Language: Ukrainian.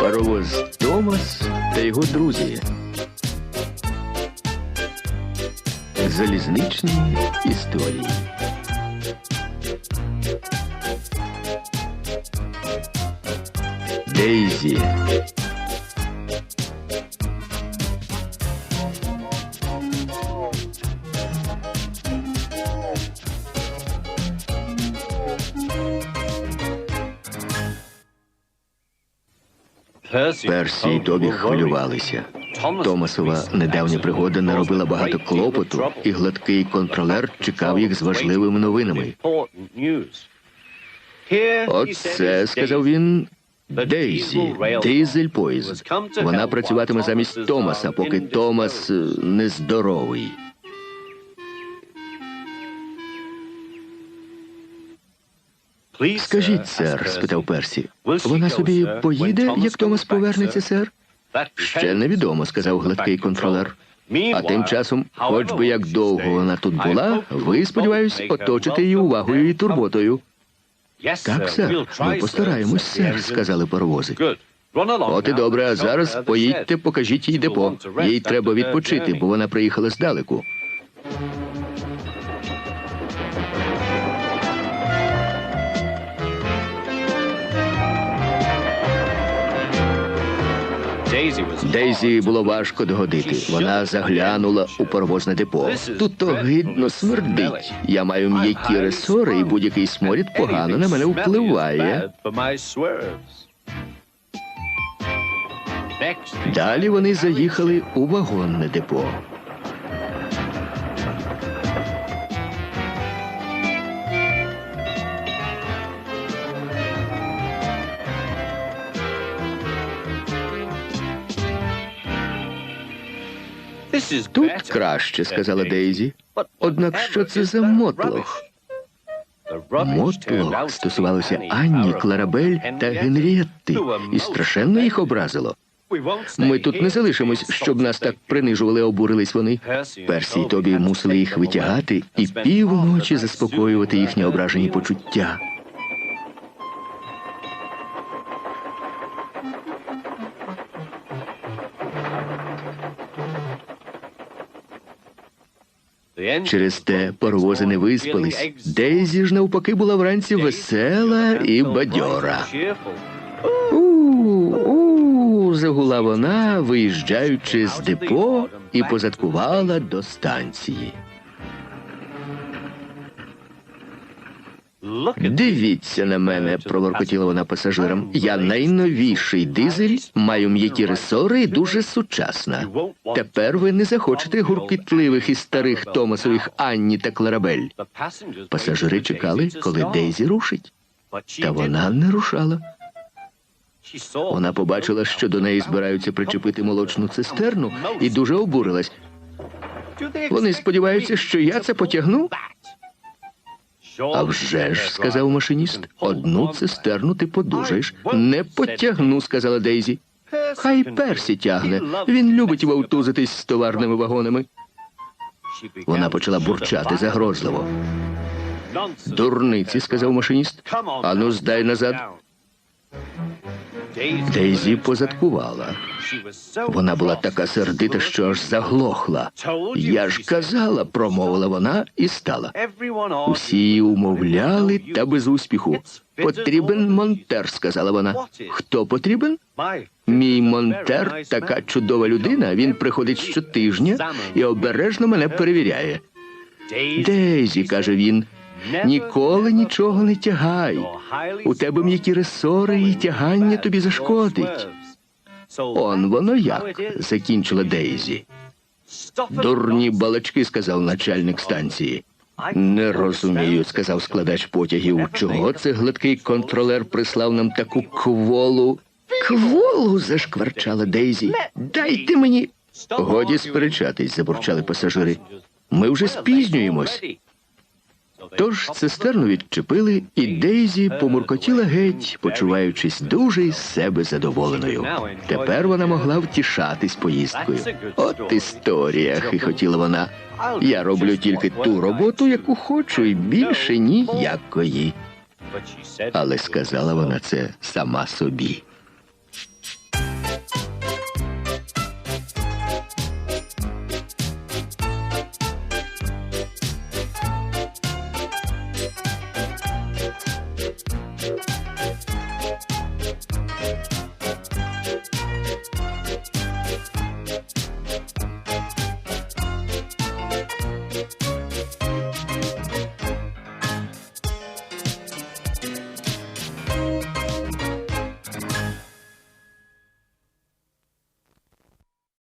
Паровоз Томас та його друзі. Залізничні історії. Дейзі. Персі і Тобі хвилювалися. Томасова недавня пригода наробила багато клопоту, і гладкий контролер чекав їх з важливими новинами. Оце, сказав він, Дейзі, дизель поїзд. Вона працюватиме замість Томаса, поки Томас е, нездоровий. Скажіть, сер, спитав Персі. Вона собі поїде, як Томас повернеться, сер? Ще невідомо, сказав гладкий контролер. А тим часом, хоч би як довго вона тут була, ви, сподіваюсь, оточите її увагою і турботою. Так, сер, ми постараємось, сер, сказали паровози. От і добре, а зараз поїдьте, покажіть їй депо. Їй треба відпочити, бо вона приїхала здалеку. Дейзі було важко догодити. Вона заглянула у паровозне депо. Тут то гидно смердить. Я маю м'які ресори, і будь-який сморід погано на мене впливає. Далі вони заїхали у вагонне депо. Тут краще, сказала Дейзі. Однак що це за мотлох? Мотлох стосувалося Анні, Кларабель та Генрієтти, і страшенно їх образило. Ми тут не залишимось, щоб нас так принижували, обурились вони. Персі і тобі мусили їх витягати і півночі заспокоювати їхні ображені почуття. Через те паровози не виспались. Дейзі ж навпаки була вранці весела і бадьора. У-у, загула вона, виїжджаючи з депо, і позадкувала до станції. Дивіться на мене, проворкотіла вона пасажирам. Я найновіший дизель, маю м'які ресори і дуже сучасна. Тепер ви не захочете гуркітливих і старих Томасових Анні та Кларабель. Пасажири чекали, коли Дейзі рушить. Та вона не рушала. Вона побачила, що до неї збираються причепити молочну цистерну, і дуже обурилась. Вони сподіваються, що я це потягну. А вже ж, сказав машиніст, одну цистерну ти подужаєш. Не потягну, сказала Дейзі. Хай Персі тягне. Він любить вовтузитись з товарними вагонами. Вона почала бурчати загрозливо. Дурниці, сказав машиніст. Ану, здай назад. Дейзі позадкувала. Вона була така сердита, що аж заглохла. Я ж казала, промовила вона і стала. Усі її умовляли та без успіху. Потрібен Монтер, сказала вона. Хто потрібен? Мій Монтер така чудова людина. Він приходить щотижня і обережно мене перевіряє. Дейзі, каже він, ніколи нічого не тягай. У тебе м'які ресори і тягання тобі зашкодить. Он воно як, закінчила Дейзі. Дурні балачки, сказав начальник станції. Не розумію, сказав складач потягів. Чого це гладкий контролер прислав нам таку кволу? Кволу. зашкварчала Дейзі. Дайте мені. Годі сперечатись, забурчали пасажири. Ми вже спізнюємось. Тож цистерну відчепили, і Дейзі помуркотіла геть, почуваючись дуже із себе задоволеною. Тепер вона могла втішатись поїздкою. От історія, хихотіла вона. Я роблю тільки ту роботу, яку хочу, і більше ніякої. Але сказала вона це сама собі.